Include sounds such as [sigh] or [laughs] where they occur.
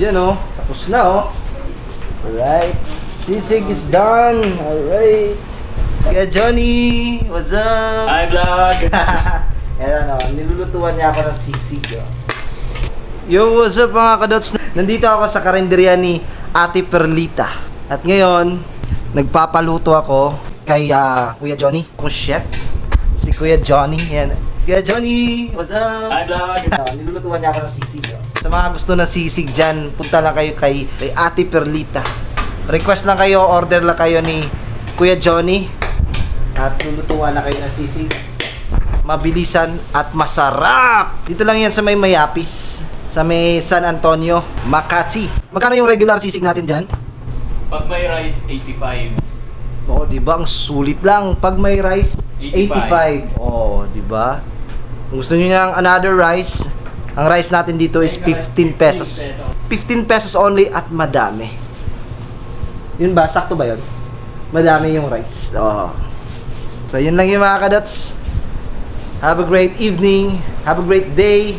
Yan oh, tapos na oh. Alright, sisig is done. Alright. Kaya Johnny, what's up? Hi, vlog! [laughs] Ayan ano, nilulutuan niya ako ng sisig. Oh. Yo, what's up mga kadots? Nandito ako sa karinderya ni Ate Perlita. At ngayon, nagpapaluto ako kay ah, Kuya Johnny, kung chef. Si Kuya Johnny. Yan. Kuya Johnny, what's up? Hi, vlog! Ah, nilulutuan niya ako ng sisig. oh. Sa mga gusto ng sisig dyan, punta lang kayo kay, kay Ate Perlita. Request lang kayo, order lang kayo ni Kuya Johnny. At lulutuan na kayo ng sisig. Mabilisan at masarap! Dito lang yan sa may Mayapis. Sa may San Antonio, Makati. Magkano yung regular sisig natin dyan? Pag may rice, 85. Oo, di ba? Ang sulit lang. Pag may rice, 85. 85. Oo, di ba? Kung gusto niyo ng another rice, ang rice natin dito is 15 pesos. 15 pesos only at madami. Yun ba? Sakto ba yun? Madami yung rice. Oo. So, yun lang yung mga kadots. Have a great evening. Have a great day.